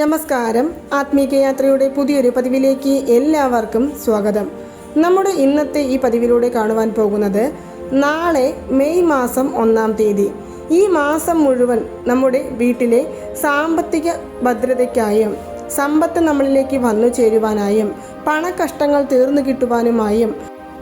നമസ്കാരം. ആത്മീകയാത്രയുടെ പുതിയൊരു പതിവിലേക്ക് എല്ലാവർക്കും സ്വാഗതം. നമ്മുടെ ഇന്നത്തെ ഈ പതിവിലൂടെ കാണുവാൻ പോകുന്നത് നാളെ മെയ് മാസം ഒന്നാം തീയതി. ഈ മാസം മുഴുവൻ നമ്മുടെ വീട്ടിലെ സാമ്പത്തിക ഭദ്രതയ്ക്കായും സമ്പത്ത് നമ്മളിലേക്ക് വന്നു ചേരുവാനായും പണക്കഷ്ടങ്ങൾ തീർന്നു കിട്ടുവാനുമായും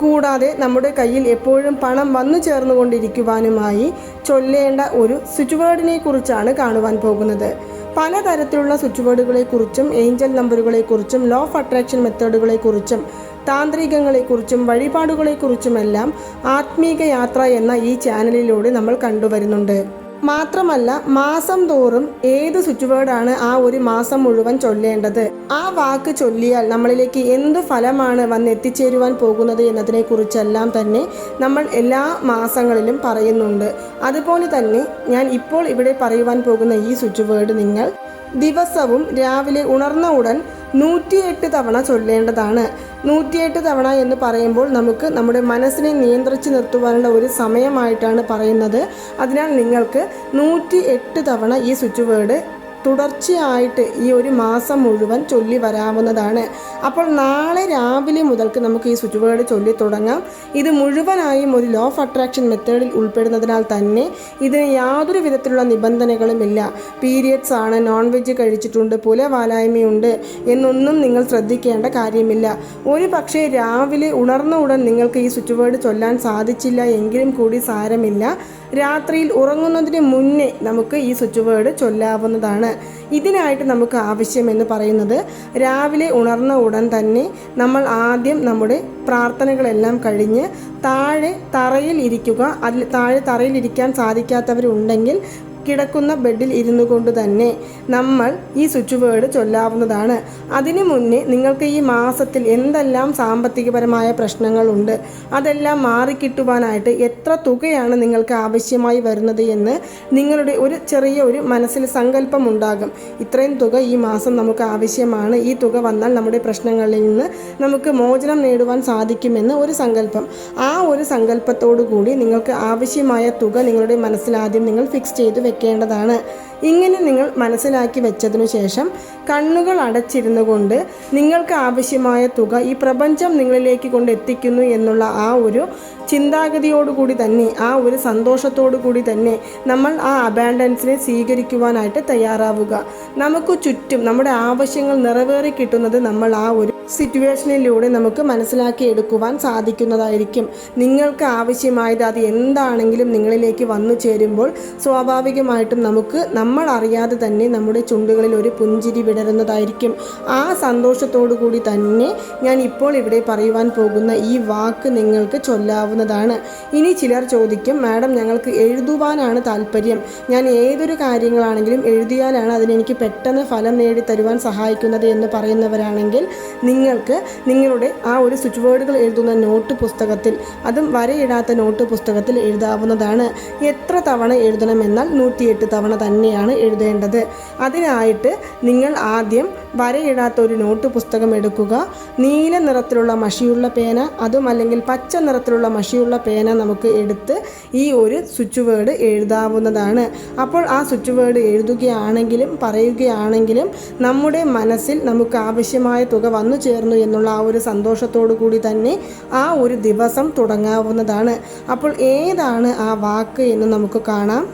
കൂടാതെ നമ്മുടെ കയ്യിൽ എപ്പോഴും പണം വന്നു ചേർന്നുകൊണ്ടിരിക്കുവാനുമായി ചൊല്ലേണ്ട ഒരു സ്വിച്ച് വേർഡിനെ കുറിച്ചാണ് കാണുവാൻ പോകുന്നത്. പലതരത്തിലുള്ള സ്വിച്ച് വേർഡുകളെക്കുറിച്ചും ഏഞ്ചൽ നമ്പറുകളെക്കുറിച്ചും ലോ ഓഫ് അട്രാക്ഷൻ മെത്തേഡുകളെക്കുറിച്ചും താന്ത്രികങ്ങളെക്കുറിച്ചും വഴിപാടുകളെക്കുറിച്ചുമെല്ലാം ആത്മീക യാത്ര എന്ന ഈ ചാനലിലൂടെ നമ്മൾ കണ്ടുവരുന്നുണ്ട്. മാത്രമല്ല മാസം തോറും ഏത് സ്വിച്ച് വേർഡാണ് ആ ഒരു മാസം മുഴുവൻ ചൊല്ലേണ്ടത്? ആ വാക്ക് ചൊല്ലിയാൽ നമ്മളിലേക്ക് എന്ത് ഫലമാണ് വന്ന് എത്തിച്ചേരുവാൻ പോകുന്നത് എന്നതിനെ കുറിച്ചെല്ലാം തന്നെ നമ്മൾ എല്ലാ മാസങ്ങളിലും പറയുന്നുണ്ട്. അതുപോലെ തന്നെ ഞാൻ ഇപ്പോൾ ഇവിടെ പറയുവാൻ പോകുന്ന ഈ സ്വിച്ച് വേർഡ് നിങ്ങൾ ദിവസവും രാവിലെ ഉണർന്ന ഉടൻ നൂറ്റിയെട്ട് തവണ ചൊല്ലേണ്ടതാണ്. നൂറ്റിയെട്ട് തവണ എന്ന് പറയുമ്പോൾ നമുക്ക് നമ്മുടെ മനസ്സിനെ നിയന്ത്രിച്ച് നിർത്തുവാനുള്ള ഒരു സമയമായിട്ടാണ് പറയുന്നത്. അതിനാൽ നിങ്ങൾക്ക് നൂറ്റി തവണ ഈ സ്വിച്ച് വേർഡ് തുടർച്ചയായിട്ട് ഈ ഒരു മാസം മുഴുവൻ ചൊല്ലി വരാവുന്നതാണ്. അപ്പോൾ നാളെ രാവിലെ മുതൽക്ക് നമുക്ക് ഈ സ്വിച്ച് ചൊല്ലി തുടങ്ങാം. ഇത് മുഴുവനായും ഒരു ലോ ഓഫ് അട്രാക്ഷൻ മെത്തേഡിൽ ഉൾപ്പെടുന്നതിനാൽ തന്നെ ഇതിന് യാതൊരു വിധത്തിലുള്ള നിബന്ധനകളുമില്ല പീരിയഡ്സ് ആണ് നോൺ വെജ് കഴിച്ചിട്ടുണ്ട് പുലവാലായ്മയുണ്ട് എന്നൊന്നും നിങ്ങൾ ശ്രദ്ധിക്കേണ്ട കാര്യമില്ല. ഒരു പക്ഷേ രാവിലെ ഉണർന്ന ഉടൻ നിങ്ങൾക്ക് ഈ സ്വിച്ച് വേർഡ് ചൊല്ലാൻ സാധിച്ചില്ല എങ്കിലും കൂടി സാരമില്ല. രാത്രിയിൽ ഉറങ്ങുന്നതിന് മുന്നേ നമുക്ക് ഈ സ്വിച്ച് വേർഡ് ചൊല്ലാവുന്നതാണ്. ഇതിനായിട്ട് നമുക്ക് ആവശ്യമെന്ന് പറയുന്നത് രാവിലെ ഉണർന്ന ഉടൻ തന്നെ നമ്മൾ ആദ്യം നമ്മുടെ പ്രാർത്ഥനകളെല്ലാം കഴിഞ്ഞ് താഴെ തറയിൽ ഇരിക്കുക. അതിൽ താഴെ തറയിൽ ഇരിക്കാൻ സാധിക്കാത്തവരുണ്ടെങ്കിൽ കിടക്കുന്ന ബെഡിൽ ഇരുന്നു കൊണ്ട് തന്നെ നമ്മൾ ഈ സ്വിച്ച് വേർഡ് ചൊല്ലാവുന്നതാണ്. അതിനു മുന്നേ നിങ്ങൾക്ക് ഈ മാസത്തിൽ എന്തെല്ലാം സാമ്പത്തികപരമായ പ്രശ്നങ്ങളുണ്ട് അതെല്ലാം മാറിക്കിട്ടുവാനായിട്ട് എത്ര തുകയാണ് നിങ്ങൾക്ക് ആവശ്യമായി വരുന്നത് എന്ന് നിങ്ങളുടെ ഒരു ചെറിയ ഒരു മനസ്സിൽ സങ്കല്പം ഉണ്ടാകും ഇത്രയും തുക ഈ മാസം നമുക്ക് ആവശ്യമാണ്. ഈ തുക വന്നാൽ നമ്മുടെ പ്രശ്നങ്ങളിൽ നിന്ന് നമുക്ക് മോചനം നേടുവാൻ സാധിക്കുമെന്ന് ഒരു സങ്കല്പം. ആ ഒരു സങ്കല്പത്തോടു കൂടി നിങ്ങൾക്ക് ആവശ്യമായ തുക നിങ്ങളുടെ മനസ്സിൽ ആദ്യം നിങ്ങൾ ഫിക്സ് ചെയ്ത് വെക്കേണ്ടതാണ്. ഇങ്ങനെ നിങ്ങൾ മനസ്സിലാക്കി വെച്ചതിനു ശേഷം കണ്ണുകൾ അടച്ചിരുന്നു കൊണ്ട് നിങ്ങൾക്ക് ആവശ്യമായ തുക ഈ പ്രപഞ്ചം നിങ്ങളിലേക്ക് കൊണ്ട് എത്തിക്കുന്നു എന്നുള്ള ആ ഒരു ചിന്താഗതിയോടുകൂടി തന്നെ ആ ഒരു സന്തോഷത്തോടു കൂടി തന്നെ നമ്മൾ ആ അബാൻഡൻസിനെ സ്വീകരിക്കുവാനായിട്ട് തയ്യാറാവുക. നമുക്ക് ചുറ്റും നമ്മുടെ ആവശ്യങ്ങൾ നിറവേറി കിട്ടുന്നത് നമ്മൾ ആ ഒരു സിറ്റുവേഷനിലൂടെ നമുക്ക് മനസ്സിലാക്കി എടുക്കുവാൻ സാധിക്കുന്നതായിരിക്കും. നിങ്ങൾക്ക് ആവശ്യമായത് അത് എന്താണെങ്കിലും നിങ്ങളിലേക്ക് വന്നു ചേരുമ്പോൾ സ്വാഭാവികമായിട്ടും നമുക്ക് നമ്മൾ അറിയാതെ തന്നെ നമ്മുടെ ചുണ്ടുകളിൽ ഒരു പുഞ്ചിരി വിടരുന്നതായിരിക്കും. ആ സന്തോഷത്തോടു കൂടി തന്നെ ഞാൻ ഇപ്പോൾ ഇവിടെ പറയുവാൻ പോകുന്ന ഈ വാക്ക് നിങ്ങൾക്ക് ചൊല്ലാവുന്നതാണ്. ഇനി ചിലർ ചോദിക്കും മാഡം ഞങ്ങൾക്ക് എഴുതുവാനാണ് താല്പര്യം. ഞാൻ ഏതൊരു കാര്യങ്ങളാണെങ്കിലും എഴുതിയാലാണ് അതിനെനിക്ക് പെട്ടെന്ന് ഫലം നേടി തരുവാൻ സഹായിക്കുന്നത് എന്ന് പറയുന്നവരാണെങ്കിൽ നിങ്ങൾക്ക് നിങ്ങളുടെ ആ ഒരു സ്വിച്ച് വേർഡുകൾ എഴുതുന്ന നോട്ട് പുസ്തകത്തിൽ അതും വരയിടാത്ത നോട്ട് പുസ്തകത്തിൽ എഴുതാവുന്നതാണ്. എത്ര തവണ എഴുതണമെന്നാൽ നൂറ്റിയെട്ട് തവണ തന്നെയാണ് എഴുതേണ്ടത്. അതിനായിട്ട് നിങ്ങൾ ആദ്യം വരയിടാത്ത ഒരു നോട്ട് പുസ്തകം എടുക്കുക. നീല നിറത്തിലുള്ള മഷിയുള്ള പേന അതും അല്ലെങ്കിൽ പച്ച നിറത്തിലുള്ള മഷിയുള്ള പേന നമുക്ക് എടുത്ത് ഈ ഒരു സ്വിച്ച് വേർഡ് എഴുതാവുന്നതാണ്. അപ്പോൾ ആ സ്വിച്ച് വേർഡ് എഴുതുകയാണെങ്കിലും പറയുകയാണെങ്കിലും നമ്മുടെ മനസ്സിൽ നമുക്ക് ആവശ്യമായ തുക വന്നു ചേർന്നു എന്നുള്ള ആ ഒരു സന്തോഷത്തോടു കൂടി തന്നെ ആ ഒരു ദിവസം തുടങ്ങാവുന്നതാണ്. അപ്പോൾ ഏതാണ് ആ വാക്ക് എന്ന് നമുക്ക് കാണാം.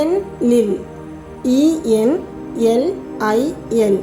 Enlil E N L I L.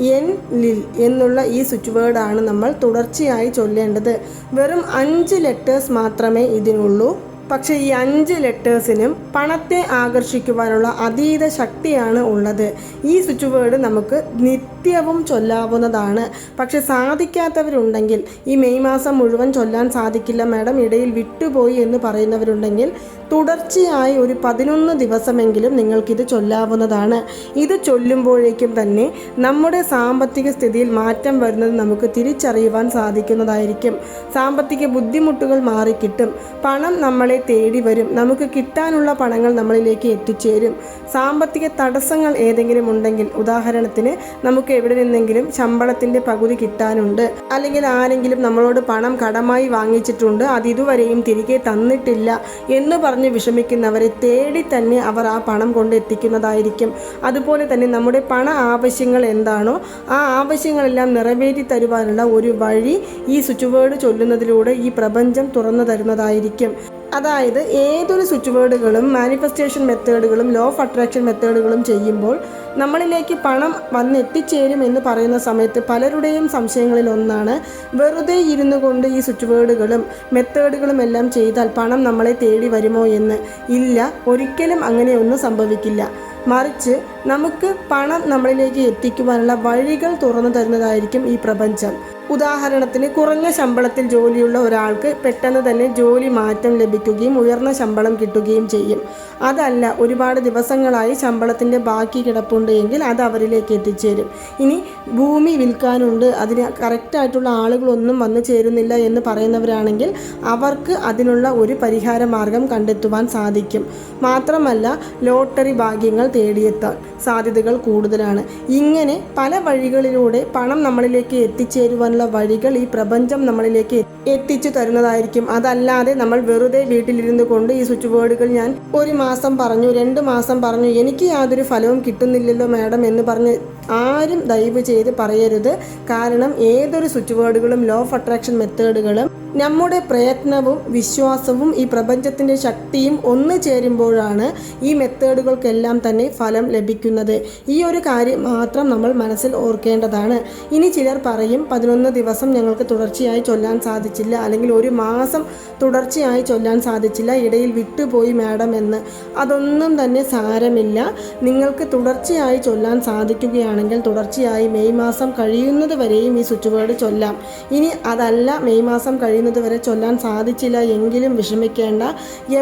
Enlil എന്നുള്ള ഈ സ്വിച്ച് വേർഡാണ് നമ്മൾ തുടർച്ചയായി ചൊല്ലേണ്ടത്. വെറും അഞ്ച് ലെറ്റേഴ്സ് മാത്രമേ ഇതിനുള്ളൂ. പക്ഷേ ഈ അഞ്ച് ലെറ്റേഴ്സിനും പണത്തെ ആകർഷിക്കുവാനുള്ള അതീത ശക്തിയാണ് ഉള്ളത്. ഈ സ്വിച്ച് വേർഡ് നമുക്ക് നിത്യവും ചൊല്ലാവുന്നതാണ്. പക്ഷെ സാധിക്കാത്തവരുണ്ടെങ്കിൽ ഈ മെയ് മാസം മുഴുവൻ ചൊല്ലാൻ സാധിക്കില്ല. മാഡം ഇടയിൽ വിട്ടുപോയി എന്ന് പറയുന്നവരുണ്ടെങ്കിൽ തുടർച്ചയായി ഒരു പതിനൊന്ന് ദിവസമെങ്കിലും നിങ്ങൾക്കിത് ചൊല്ലാവുന്നതാണ്. ഇത് ചൊല്ലുമ്പോഴേക്കും തന്നെ നമ്മുടെ സാമ്പത്തിക സ്ഥിതിയിൽ മാറ്റം വരുന്നത് നമുക്ക് തിരിച്ചറിയുവാൻ സാധിക്കുന്നതായിരിക്കും. സാമ്പത്തിക ബുദ്ധിമുട്ടുകൾ മാറിക്കിട്ടും. പണം നമ്മളെ തേടി വരും. നമുക്ക് കിട്ടാനുള്ള പണങ്ങൾ നമ്മളിലേക്ക് എത്തിച്ചേരും. സാമ്പത്തിക തടസ്സങ്ങൾ ഏതെങ്കിലും ഉണ്ടെങ്കിൽ ഉദാഹരണത്തിന് നമുക്ക് എവിടെ നിന്നെങ്കിലും ശമ്പളത്തിന്റെ പകുതി കിട്ടാനുണ്ട്. അല്ലെങ്കിൽ ആരെങ്കിലും നമ്മളോട് പണം കടമായി വാങ്ങിച്ചിട്ടുണ്ട്. അത് ഇതുവരെയും തിരികെ തന്നിട്ടില്ല എന്ന് പറഞ്ഞ് പറഞ്ഞ് വിഷമിക്കുന്നവരെ തേടി തന്നെ അവർ ആ പണം കൊണ്ട് എത്തിക്കുന്നതായിരിക്കും അതുപോലെ തന്നെ നമ്മുടെ പണ ആവശ്യങ്ങൾ എന്താണോ ആ ആവശ്യങ്ങളെല്ലാം നിറവേറ്റി തരുവാനുള്ള ഒരു വഴി ഈ സ്വിച്ച് വേർഡ് ചൊല്ലുന്നതിലൂടെ ഈ പ്രപഞ്ചം തുറന്നു തരുന്നതായിരിക്കും. അതായത് ഏതൊരു സ്വിച്ച് വേർഡുകളും മാനിഫെസ്റ്റേഷൻ മെത്തേഡുകളും ലോ ഓഫ് അട്രാക്ഷൻ മെത്തേഡുകളും ചെയ്യുമ്പോൾ നമ്മളിലേക്ക് പണം വന്നെത്തിച്ചേരും എന്ന് പറയുന്ന സമയത്ത് പലരുടെയും സംശയങ്ങളിൽ ഒന്നാണ് വെറുതെ ഇരുന്നു കൊണ്ട് ഈ സ്വിച്ച് വേർഡുകളും മെത്തേഡുകളും എല്ലാം ചെയ്താൽ പണം നമ്മളെ തേടി വരുമോ എന്ന് ഇല്ല. ഒരിക്കലും അങ്ങനെയൊന്നും സംഭവിക്കില്ല. മറിച്ച് നമുക്ക് പണം നമ്മളിലേക്ക് എത്തിക്കുവാനുള്ള വഴികൾ തുറന്നു തരുന്നതായിരിക്കും ഈ പ്രപഞ്ചം. ഉദാഹരണത്തിന് കുറഞ്ഞ ശമ്പളത്തിൽ ജോലിയുള്ള ഒരാൾക്ക് പെട്ടെന്ന് തന്നെ ജോലി മാറ്റം ലഭിക്കുകയും ഉയർന്ന ശമ്പളം കിട്ടുകയും ചെയ്യും. അതല്ല ഒരുപാട് ദിവസങ്ങളായി ശമ്പളത്തിന്റെ ബാക്കി കിടപ്പുണ്ട് എങ്കിൽ അത് അവരിലേക്ക് എത്തിച്ചേരും. ഇനി ഭൂമി വിൽക്കാനുണ്ട് അതിന് കറക്റ്റായിട്ടുള്ള ആളുകളൊന്നും വന്നു ചേരുന്നില്ല എന്ന് പറയുന്നവരാണെങ്കിൽ അവർക്ക് അതിനുള്ള ഒരു പരിഹാര മാർഗം കണ്ടെത്തുവാൻ സാധിക്കും. മാത്രമല്ല ലോട്ടറി ഭാഗ്യങ്ങൾ തേടിയെത്താൻ സാധ്യതകൾ കൂടുതലാണ്. ഇങ്ങനെ പല വഴികളിലൂടെ പണം നമ്മളിലേക്ക് എത്തിച്ചേരുവാനുള്ള വഴികൾ ഈ പ്രപഞ്ചം നമ്മളിലേക്ക് എത്തിച്ചു തരുന്നതായിരിക്കും. അതല്ലാതെ നമ്മൾ വെറുതെ വീട്ടിലിരുന്ന് കൊണ്ട് ഈ സ്വിച്ച് ബോർഡുകൾ ഞാൻ ഒരു മാസം പറഞ്ഞു രണ്ട് മാസം പറഞ്ഞു എനിക്ക് യാതൊരു ഫലവും കിട്ടുന്നില്ലല്ലോ മാഡം എന്ന് പറഞ്ഞ് ആരും ദയവ് ചെയ്ത് പറയരുത്. കാരണം ഏതൊരു സ്വിച്ച് ബോർഡുകളും ലോ ഓഫ് അട്രാക്ഷൻ മെത്തേഡുകളും നമ്മുടെ പ്രയത്നവും വിശ്വാസവും ഈ പ്രപഞ്ചത്തിന്റെ ശക്തിയും ഒന്ന് ചേരുമ്പോഴാണ് ഈ മെത്തേഡുകൾക്കെല്ലാം തന്നെ ഫലം ലഭിക്കുന്നത്. ഈ ഒരു കാര്യം മാത്രം നമ്മൾ മനസ്സിൽ ഓർക്കേണ്ടതാണ്. ഇനി ചിലർ പറയും പതിനൊന്ന് ദിവസം ഞങ്ങൾക്ക് തുടർച്ചയായി ചൊല്ലാൻ സാധിച്ചില്ല. അല്ലെങ്കിൽ ഒരു മാസം തുടർച്ചയായി ചൊല്ലാൻ സാധിച്ചില്ല. ഇടയിൽ വിട്ടുപോയി മാഡം എന്ന്. അതൊന്നും തന്നെ സാരമില്ല. നിങ്ങൾക്ക് തുടർച്ചയായി ചൊല്ലാൻ സാധിക്കുകയാണെങ്കിൽ തുടർച്ചയായി മെയ് മാസം കഴിയുന്നത് വരെയും ഈ സ്വിച്ച് വേർഡ് ചൊല്ലാം. ഇനി അതല്ല മെയ് മാസം കഴിയുന്നത് വരെ ചൊല്ലാൻ സാധിച്ചില്ല എങ്കിലും വിഷമിക്കേണ്ട.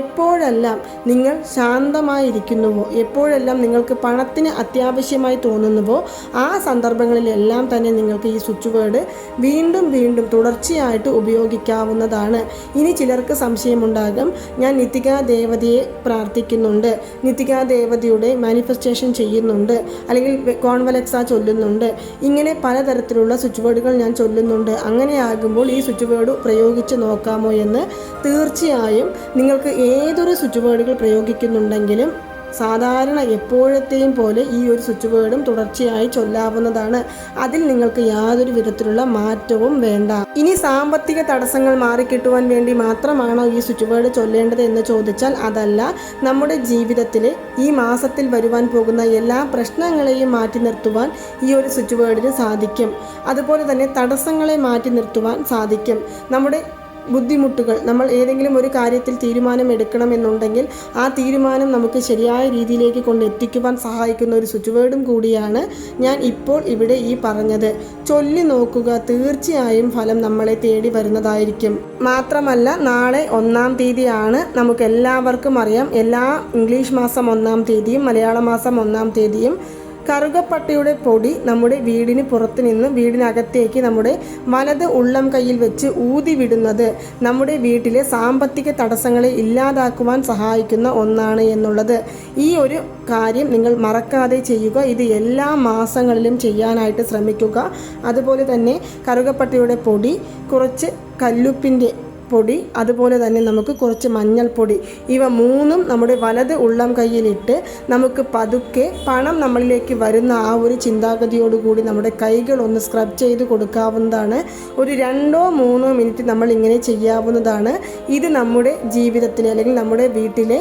എപ്പോഴെല്ലാം നിങ്ങൾ ശാന്തമായിരിക്കുന്നുവോ എപ്പോഴെല്ലാം നിങ്ങൾക്ക് പണത്തിന് അത്യാവശ്യമായി തോന്നുന്നുവോ ആ സന്ദർഭങ്ങളിലെല്ലാം തന്നെ നിങ്ങൾക്ക് ഈ സ്വിച്ച് വേർഡ് വീണ്ടും വീണ്ടും തുടർച്ചയായിട്ട് ഉപയോഗിക്കാവുന്നതാണ്. ഇനി ചിലർക്ക് സംശയമുണ്ടാകും. ഞാൻ നിത്തികാ ദേവതയെ പ്രാർത്ഥിക്കുന്നുണ്ട്. നിത്തികാ ദേവതയുടെ മാനിഫെസ്റ്റേഷൻ ചെയ്യുന്നുണ്ട്. അല്ലെങ്കിൽ കോൺവലക്സ ചൊല്ലുന്നുണ്ട്. ഇങ്ങനെ പലതരത്തിലുള്ള സ്വിച്ച് വേർഡുകൾ ഞാൻ ചൊല്ലുന്നുണ്ട്. അങ്ങനെയാകുമ്പോൾ ഈ സ്വിച്ച് വേർഡ് പ്രയോഗിച്ച് നോക്കാമോ എന്ന് തീർച്ചയായും നിങ്ങൾക്ക് ഏതൊരു സ്വിച്ച് ബോർഡുകൾ പ്രയോഗിക്കുന്നുണ്ടെങ്കിലും സാധാരണ എപ്പോഴത്തെയും പോലെ ഈ ഒരു സ്വിച്ച് വേർഡും തുടർച്ചയായി ചൊല്ലാവുന്നതാണ്. അതിൽ നിങ്ങൾക്ക് യാതൊരു വിധത്തിലുള്ള മാറ്റവും വേണ്ട. ഇനി സാമ്പത്തിക തടസ്സങ്ങൾ മാറിക്കിട്ടുവാൻ വേണ്ടി മാത്രമാണോ ഈ സ്വിച്ച് വേർഡ് ചൊല്ലേണ്ടത് എന്ന് ചോദിച്ചാൽ അതല്ല. നമ്മുടെ ജീവിതത്തിലെ ഈ മാസത്തിൽ വരുവാൻ പോകുന്ന എല്ലാ പ്രശ്നങ്ങളെയും മാറ്റി നിർത്തുവാൻ ഈ ഒരു സ്വിച്ച് വേർഡിന് സാധിക്കും. അതുപോലെ തന്നെ തടസ്സങ്ങളെ മാറ്റി നിർത്തുവാൻ സാധിക്കും. നമ്മുടെ ബുദ്ധിമുട്ടുകൾ നമ്മൾ ഏതെങ്കിലും ഒരു കാര്യത്തിൽ തീരുമാനം എടുക്കണമെന്നുണ്ടെങ്കിൽ ആ തീരുമാനം നമുക്ക് ശരിയായ രീതിയിലേക്ക് കൊണ്ട് എത്തിക്കുവാൻ സഹായിക്കുന്ന ഒരു സ്വിച്ച് കൂടിയാണ് ഞാൻ ഇപ്പോൾ ഇവിടെ ഈ പറഞ്ഞത്. ചൊല്ലി നോക്കുക തീർച്ചയായും ഫലം നമ്മളെ തേടി വരുന്നതായിരിക്കും. മാത്രമല്ല നാളെ ഒന്നാം തീയതിയാണ്. നമുക്ക് എല്ലാവർക്കും അറിയാം എല്ലാ ഇംഗ്ലീഷ് മാസം ഒന്നാം തീയതിയും മലയാള മാസം ഒന്നാം തീയതിയും കറുകപ്പട്ടയുടെ പൊടി നമ്മുടെ വീടിന് പുറത്തു നിന്ന് വീടിനകത്തേക്ക് നമ്മുടെ വലത് ഉള്ളം കയ്യിൽ വെച്ച് ഊതി വിടുന്നത് നമ്മുടെ വീട്ടിലെ സാമ്പത്തിക തടസ്സങ്ങളെ ഇല്ലാതാക്കുവാൻ സഹായിക്കുന്ന ഒന്നാണ് എന്നുള്ളത്. ഈ ഒരു കാര്യം നിങ്ങൾ മറക്കാതെ ചെയ്യുക. ഇത് എല്ലാ മാസങ്ങളിലും ചെയ്യാനായിട്ട് ശ്രമിക്കുക. അതുപോലെ തന്നെ കറുകപ്പട്ടയുടെ പൊടി കുറച്ച് കല്ലുപ്പിന്റെ പൊടി അതുപോലെ തന്നെ നമുക്ക് കുറച്ച് മഞ്ഞൾപ്പൊടി. ഇവ മൂന്നും നമ്മുടെ വലത് ഉള്ളം കയ്യിലിട്ട് നമുക്ക് പതുക്കെ പണം നമ്മളിലേക്ക് വരുന്ന ആ ഒരു ചിന്താഗതിയോടുകൂടി നമ്മുടെ കൈകൾ ഒന്ന് സ്ക്രബ് ചെയ്ത് കൊടുക്കാവുന്നതാണ്. ഒരു രണ്ടോ മൂന്നോ മിനിറ്റ് നമ്മൾ ഇങ്ങനെ ചെയ്യാവുന്നതാണ്. ഇത് നമ്മുടെ ജീവിതത്തിലെ അല്ലെങ്കിൽ നമ്മുടെ വീട്ടിലെ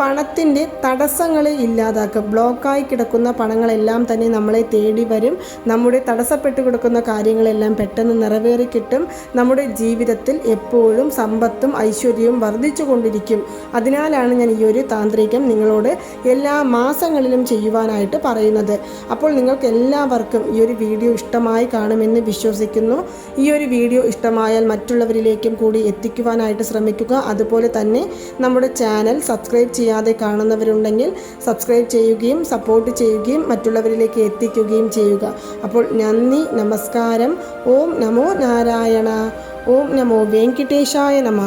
പണത്തിന്റെ തടസ്സങ്ങളെ ഇല്ലാതാക്കും. ബ്ലോക്കായി കിടക്കുന്ന പണങ്ങളെല്ലാം തന്നെ നമ്മളെ തേടി വരും. നമ്മുടെ തടസ്സപ്പെട്ട് കിടക്കുന്ന കാര്യങ്ങളെല്ലാം പെട്ടെന്ന് നിറവേറി കിട്ടും. നമ്മുടെ ജീവിതത്തിൽ എപ്പോഴും സമ്പത്തും ഐശ്വര്യവും വർദ്ധിച്ചു കൊണ്ടിരിക്കും. അതിനാലാണ് ഞാൻ ഈ ഒരു താന്ത്രികം നിങ്ങളോട് എല്ലാ മാസങ്ങളിലും ചെയ്യുവാനായിട്ട് പറയുന്നത്. അപ്പോൾ നിങ്ങൾക്ക് എല്ലാവർക്കും ഈ ഒരു വീഡിയോ ഇഷ്ടമായി കാണുമെന്ന് വിശ്വസിക്കുന്നു. ഈ ഒരു വീഡിയോ ഇഷ്ടമായാൽ മറ്റുള്ളവരിലേക്കും കൂടി എത്തിക്കുവാനായിട്ട് ശ്രമിക്കുക. അതുപോലെ തന്നെ നമ്മുടെ ചാനൽ സബ്സ്ക്രൈബ് ചെയ്യാതെ കാണുന്നവരുണ്ടെങ്കിൽ സബ്സ്ക്രൈബ് ചെയ്യുകയും സപ്പോർട്ട് ചെയ്യുകയും മറ്റുള്ളവരിലേക്ക് എത്തിക്കുകയും ചെയ്യുക. അപ്പോൾ നന്ദി നമസ്കാരം. ഓം നമോ നാരായണ. ഓം നമോ വെങ്കിട്ടേശായ നമ.